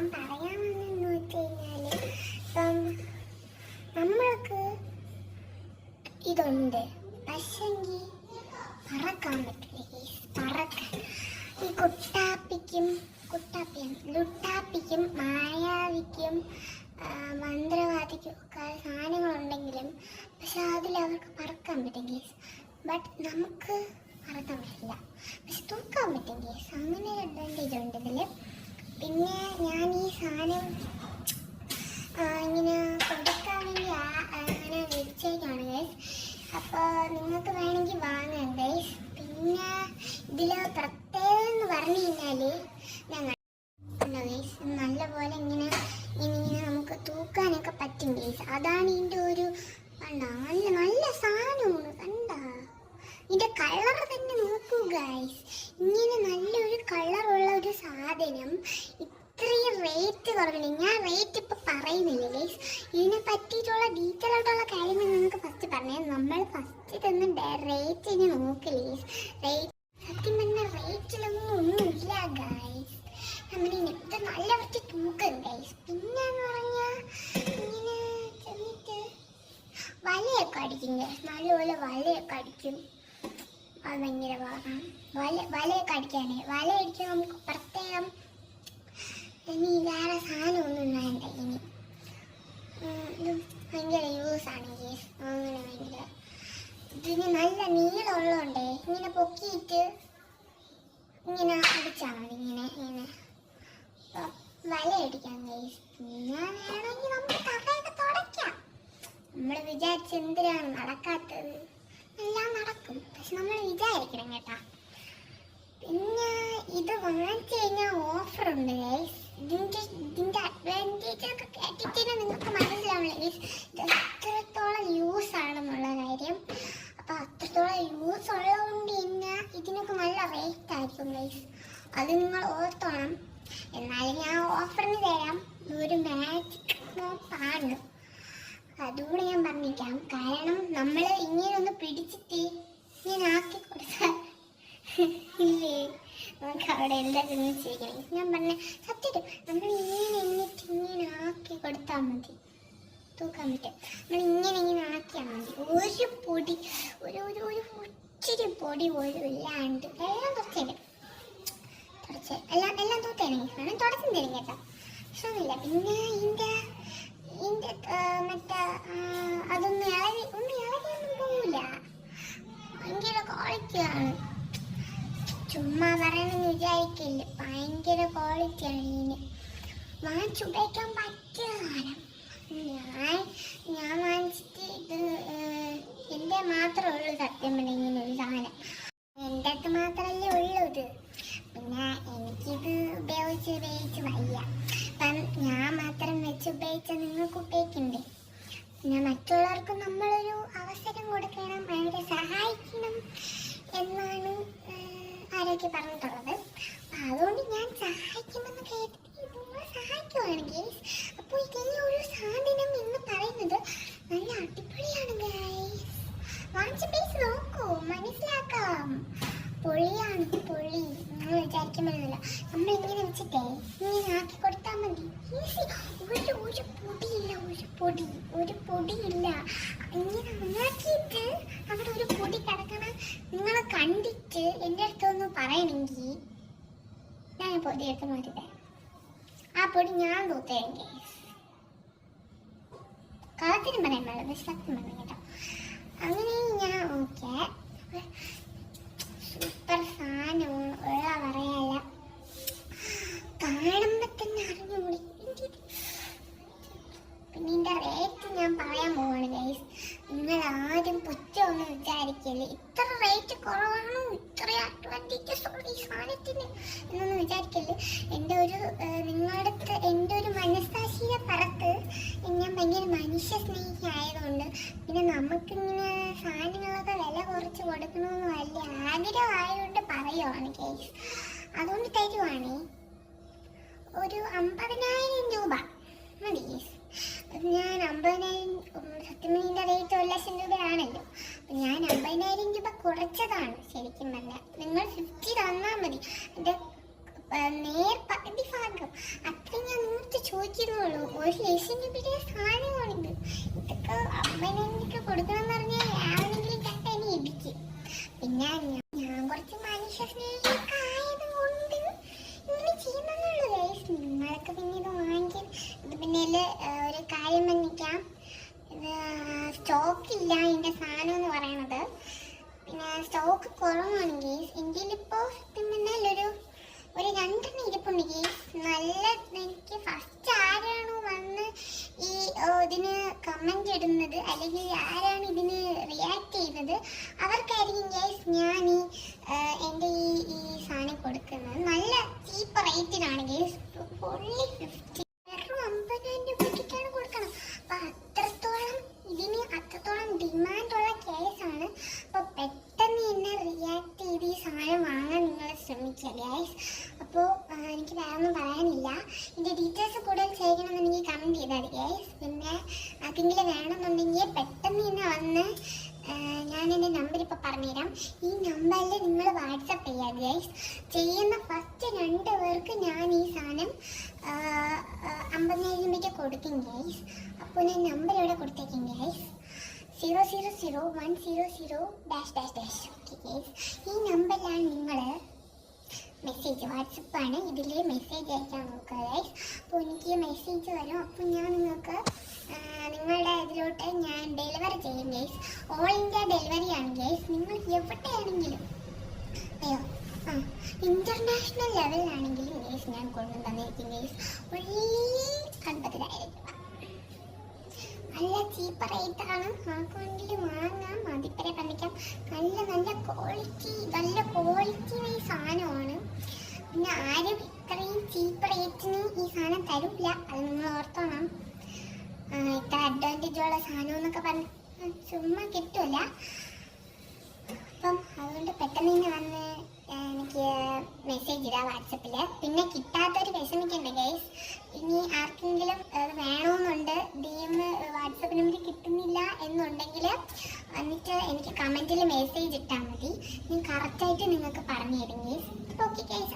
ഞാൻ പറയാൻ വന്നെന്ന് വെച്ച് കഴിഞ്ഞാൽ ഇപ്പം നമ്മൾക്ക് ഇതുണ്ട്. പക്ഷെങ്കിൽ പറക്കാൻ പറ്റില്ല. പറക്കാൻ. ഈ കുട്ടാപ്പിക്കും കുട്ടാപ്പിയും ലുട്ടാപ്പിക്കും മായാവിക്കും മന്ത്രവാദിക്കും ഒക്കെ സാധനങ്ങളുണ്ടെങ്കിലും പക്ഷെ അതിൽ അവർക്ക് പറക്കാൻ പറ്റും കേസ് ബട്ട് നമുക്ക് പറക്കാൻ പറ്റില്ല. പക്ഷെ തൂക്കാൻ പറ്റും കേസ് അങ്ങനെ ഒരു അഡ്വാന്റേജ് ഉണ്ട് ഇതിൽ പിന്നെ ഞാൻ ഈ സാധനം ആ, ഇങ്ങനെ കൊടുക്കാൻ വേണ്ടി ആ- അങ്ങനെ വിളിച്ചേക്കാണ് ഗൈസ് അപ്പോൾ നിങ്ങൾക്ക് വേണമെങ്കിൽ വാങ്ങാം ഗൈസ് പിന്നെ ഇതിൽ പ്രത്യേകം എന്ന് പറഞ്ഞു കഴിഞ്ഞാൽ ഞങ്ങൾ നല്ലപോലെ ഇങ്ങനെ ഇങ്ങനെ നമുക്ക് തൂക്കാനൊക്കെ പറ്റും ഗൈസ് അതാണ് ഇതിന്റെ ഒരു നല്ല നല്ല സാധനമാണ് കണ്ട? ഇതിന്റെ കളർ തന്നെ നോക്കൂ ഗൈസ് ഇങ്ങനെ നല്ലൊരു കളറുള്ള ഒരു സാധനം ഇത്രയും റേറ്റ് കുറവില്ല ഞാൻ റേറ്റ് ഇപ്പോൾ പറയുന്നില്ല ഗൈസ് ഇതിനെ പറ്റിയിട്ടുള്ള ഡീറ്റെയിൽ ആയിട്ടുള്ള കാര്യങ്ങൾ നിങ്ങൾക്ക് ഫസ്റ്റ് പറഞ്ഞാൽ നമ്മൾ ഫസ്റ്റ് തന്നെ റേറ്റ് ഇനി നോക്കില്ല ഗൈസ് റേറ്റ് സത്യം പറഞ്ഞ റേറ്റിലൊന്നും ഒന്നുമില്ല ഗൈസ് നമ്മുടെ ഇത് നല്ല വൃത്തി തൂക്കം ഗൈസ് പിന്നെ എന്ന് പറഞ്ഞാൽ ഇങ്ങനെ ചെന്നിട്ട് വലയൊക്കെ അടിക്കും ഗൈസ് നല്ലപോലെ വലയൊക്കെ അടിക്കും. അത് ഭയങ്കര പാടാണ് വല വലയൊക്കെ അടിക്കാനേ. വല അടിക്കാൻ നമുക്ക് പ്രത്യേകം ഇനി വേറെ സാധനമൊന്നും വേണ്ട ഇനി. ഭയങ്കര യൂസാണ് കേസ് അങ്ങനെ ഭയങ്കര ഇതിന് നല്ല നീളമുള്ളതുകൊണ്ടേ ഇങ്ങനെ പൊക്കിയിട്ട് ഇങ്ങനെ അടിച്ചാൽ മതി ഇങ്ങനെ ഇങ്ങനെ. അപ്പം വല അടിക്കാൻ കേസ് പിന്നെ വേണമെങ്കിൽ നമുക്ക് തറയൊക്കെ തുടയ്ക്കാം. നമ്മൾ വിചാരിച്ച എന്തിനാണ് നടക്കാത്തത്? എല്ലാം നടക്കും. പക്ഷെ നമ്മൾ വിചാരിക്കണം കേട്ടാ. പിന്നെ ഇത് വാങ്ങിച്ചു കഴിഞ്ഞാൽ ഓഫർ ഉണ്ട് ഗൈസ് ഇതിന്റെ ഇതിന്റെ അഡ്വാന്റേജ് ഒക്കെ കേട്ടിട്ട് നിങ്ങൾക്ക് മനസ്സിലാവില്ല ഗൈസ് ഇത് എത്രത്തോളം യൂസ് ആണെന്നുള്ള കാര്യം. അപ്പൊ അത്രത്തോളം യൂസ് ഉള്ളതുകൊണ്ട് തന്നെ ഇതിനൊക്കെ നല്ല റേറ്റ് ആയിരിക്കും ഗൈസ് അത് നിങ്ങൾ ഓർത്തോണം. എന്നാലും ഞാൻ ഓഫറിന് തരാം. ഒരു മാജിക് മോപ്പാണ് അതുകൂടെ ഞാൻ പറഞ്ഞിരിക്കാം കാരണം നമ്മൾ ഇങ്ങനെ ഒന്ന് പിടിച്ചിട്ട് ഇങ്ങനെ ആക്കി കൊടുത്താൽ ഇല്ലേ? നമുക്ക് അവിടെ എന്താ ചിന്തിച്ചിരിക്കണം ഞാൻ പറഞ്ഞ സത്യം നമ്മൾ ഇങ്ങനെ എന്നിട്ട് ഇങ്ങനെ ആക്കി കൊടുത്താൽ മതി. തൂക്കാൻ പറ്റും. നമ്മൾ ഇങ്ങനെ ഇങ്ങനെ ആക്കിയാൽ മതി. ഒരു പൊടി ഒരു ഒരു ഒരു ഒത്തിരി പൊടി പോലും ഇല്ലാണ്ട്. എല്ലാം കുറച്ചേരും എല്ലാം എല്ലാം തൂത്തേനെ വേണം തുടച്ചും തരും കേട്ടോ. പ്രശ്നമൊന്നുമില്ല പിന്നെ ഇതിന്റെ ഇതിന്റെ മറ്റേ അതൊന്നും ഇളകി ഒന്നും ഇളകിയൊന്നും പോകില്ല ഭയങ്കര ക്വാളിറ്റിയാണ് ചുമ്മാ പറയണമെന്ന് വിചാരിക്കില്ല. ഭയങ്കര ക്വാളിറ്റിയാണ് ഇതിന് വാങ്ങിച്ചുപയോഗിക്കാൻ പറ്റിയ സാധനം. ഉപയോഗിച്ച നിങ്ങൾക്ക് ഉപയോഗിക്കണ്ടേ പിന്നെ മറ്റുള്ളവർക്ക് നമ്മളൊരു അവസരം കൊടുക്കണം അവരെ സഹായിക്കണം എന്നാണ് ആരൊക്കെ പറഞ്ഞിട്ടുള്ളത്. അതുകൊണ്ട് ഞാൻ സഹായിക്കുമെന്ന് കേട്ടിട്ട് നിങ്ങൾ സഹായിക്കുവാണെങ്കിൽ അപ്പോൾ ഈ ഒരു സാധനം എന്ന് പറയുന്നത് നല്ല അടിപൊളിയാണ് ഗൈസ്. വാങ്ങിച്ച നോക്കൂ മനസ്സിലാക്കാം. പൊളിയാണ് പൊളി. നിങ്ങൾ വിചാരിക്കുമ്പോഴല്ല നമ്മളിങ്ങനെ വെച്ചിട്ടേ ഇങ്ങനെ ആക്കി കൊടുത്താൽ മതി ഈസി ഒരു ഒരു പൊടിയില്ല ഒരു പൊടി ഒരു പൊടിയില്ല ഇങ്ങനെ ആക്കിയിട്ട് അവിടെ ഒരു പൊടി കിടക്കണം നിങ്ങൾ കണ്ടിട്ട് എന്റെ അടുത്തൊന്ന് പറയണമെങ്കിൽ ഞാൻ പൊടി എടുത്ത് മാറ്റി തരാം ആ പൊടി ഞാൻ തൂത്തേരും കേസ് കളത്തിന് പറയാൻ പാടില്ല പക്ഷെ സത്യം പറഞ്ഞു കേട്ടോ. അങ്ങനെ ഞാൻ ഓക്കെ. സൂപ്പർ സാധനമാണ്. ഉള്ള പറയല്ല കാണുമ്പോ എന്നൊന്നും എന്റെ ഒരു നിങ്ങളുടെ എന്റെ ഒരു മനസ്സാശിയെ പറത്ത് ഞാൻ ഭയങ്കര മനുഷ്യ സ്നേഹി ആയതുകൊണ്ട് പിന്നെ നമുക്കിങ്ങനെ സാധനങ്ങളൊക്കെ വില കുറച്ച് കൊടുക്കണമെന്ന് വലിയ ആഗ്രഹമായതുകൊണ്ട് പറയുവാണ് കേസ്. അതുകൊണ്ട് തരുവാണേ. ഒരു അമ്പതിനായിരം രൂപ. മതി കേസ്. ഞാൻ അമ്പതിനായിരം സത്യമീന്റെ റേറ്റ് ഒരു ലക്ഷം രൂപയാണല്ലോ. ഞാൻ അമ്പതിനായിരം രൂപ കുറച്ചതാണ് ശരിക്കും പറഞ്ഞാൽ. നിങ്ങൾ ഫിഫ്റ്റി തന്നാൽ മതി. എന്റെ നേർ പകുതി ഭാഗം അത്രയും ഞാൻ ചോദിക്കുന്നുള്ളൂ ഒരു ലക്ഷം രൂപയുടെ സാധനമാണിത് ഇതൊക്കെ അമ്മനൊക്കെ കൊടുക്കണമെന്ന് പറഞ്ഞാൽ ആരെങ്കിലും കണ്ട എന്നെ ഇടിക്കും പിന്നെ ഞാൻ കുറച്ച് മനുഷ്യ സ്നേഹിയൊക്കെ ആയതുകൊണ്ട് ഇങ്ങനെ ചെയ്യുന്നുള്ളൂ ഗൈസ് നിങ്ങളൊക്കെ പിന്നെ ഇത് വാങ്ങിക്കാൻ ഇത് പിന്നെ ഒരു കാര്യം പറഞ്ഞിരിക്കാം ഇത് സ്റ്റോക്ക് ഇല്ല ഇതിന്റെ സാധനം എന്ന് പറയണത്. പിന്നെ സ്റ്റോക്ക് കുറവാണ് ഇന്ത്യയിൽ ഇപ്പോൾ സത്യം പറഞ്ഞാൽ ഒരു ഒരു രണ്ടെണ്ണം ഇരിപ്പുണ്ട് ഗേസ്. നല്ല എനിക്ക് ഫസ്റ്റ് ആരാണോ വന്ന് ഈ ഇതിന് കമന്റ് ഇടുന്നത് അല്ലെങ്കിൽ ആരാണ് ഇതിന് റിയാക്ട് ചെയ്യുന്നത് അവർക്കായിരിക്കും ഗേസ് ഞാൻ ഈ എന്റെ ഈ ഈ സാധനം കൊടുക്കുന്നത്. നല്ല ചീപ്പ് റേറ്റിനാണ് ഗേസ്. ഫുള്ളി ഫിഫ്റ്റി വെറും അമ്പതിനായിരം രൂപയ്ക്കാണ് കൊടുക്കണം അപ്പൊ അത്രത്തോളം ഇതിന് അത്രത്തോളം ഡിമാൻഡുള്ള കേസാണ് അപ്പൊ പെട്ടെന്ന് തന്നെ റിയാക്ട് ചെയ്ത് ഈ സാധനം വാങ്ങാൻ നിങ്ങൾ ശ്രമിക്കുക ഗൈസ് അപ്പോൾ എനിക്ക് വേറെ ഒന്നും പറയാനില്ല ഇതിന്റെ ഡീറ്റെയിൽസ് കൂടുതൽ ചെയ്യണമെന്നുണ്ടെങ്കിൽ കമന്റ് ചെയ്താൽ മതി ഗൈസ് പിന്നെ ആർക്കെങ്കിലും വേണമെന്നുണ്ടെങ്കിൽ പെട്ടെന്ന് തന്നെ വന്ന് ആ, ഞാൻ എന്റെ നമ്പർ ഇപ്പോൾ പറഞ്ഞുതരാം. ഈ നമ്പറിൽ നിങ്ങൾ വാട്സപ്പ് ചെയ്യാം ഗൈസ് ചെയ്യുന്ന ഫസ്റ്റ് രണ്ട് പേർക്ക് ഞാൻ ഈ സാധനം അമ്പതിനായിരം രൂപയ്ക്ക് കൊടുക്കും ഗൈസ് അപ്പോൾ ഞാൻ നമ്പർ ഇവിടെ കൊടുത്തേക്കും guys zero zero zero one zero zero dash dash dash okay guys ഈ നമ്പറിലാണ് നിങ്ങൾ മെസ്സേജ് വാട്സപ്പാണ് ഇതിൽ മെസ്സേജ് അയക്കാൻ നോക്കുക ഗൈസ് അപ്പോൾ എനിക്ക് മെസ്സേജ് വരും. അപ്പോൾ ഞാൻ നിങ്ങൾക്ക് നിങ്ങളുടെ ഇതിലോട്ട് ഞാൻ ചെയ്യും ഗൈസ് ഓൾ ഇന്ത്യ ഡെലിവറി ആണ് ഗൈസ് നിങ്ങൾ എവിടെയാണെങ്കിലും അയ്യോ ആ ലെവലിലാണെങ്കിലും ഗൈസ് ഞാൻ കൊണ്ടു തന്നിരിക്കും ഗൈസ് ഒരേ അൻപതിനായിരം രൂപ. നല്ല ചീപ്പ് റേറ്റാണ് ആണ്. ആർക്കെങ്കിൽ വാങ്ങാം അതിപ്പരെ കണ്ടിക്കാം. നല്ല നല്ല ക്വാളിറ്റി നല്ല ക്വാളിറ്റി ഈ സാധനമാണ്. പിന്നെ ആരും ഇത്രയും ചീപ്പ് റേറ്റിന് ഈ സാധനം തരില്ല അത് നിങ്ങൾ ഓർത്തോണം. ഇത്ര അഡ്വാന്റേജ് ഉള്ള സാധനം എന്നൊക്കെ പറഞ്ഞ് ചുമ്മാ കിട്ടൂല. അപ്പം അതുകൊണ്ട് പെട്ടെന്ന് തന്നെ വന്ന് എനിക്ക് മെസ്സേജ് ഇടാം വാട്സപ്പിൽ പിന്നെ കിട്ടാത്തൊരു വിഷമിക്കണ്ട ഗൈസ് ഇനി ആർക്കെങ്കിലും അത് വേണമെന്നുണ്ട് ഡി എം വാട്സപ്പ് നമ്പർ കിട്ടുന്നില്ല എന്നുണ്ടെങ്കിൽ എന്നിട്ട് എനിക്ക് കമന്റിൽ മെസ്സേജ് ഇട്ടാൽ മതി. ഞാൻ കറക്റ്റായിട്ട് നിങ്ങൾക്ക് പറഞ്ഞു തരും ഗൈസ് ഓക്കെ ഗൈസ്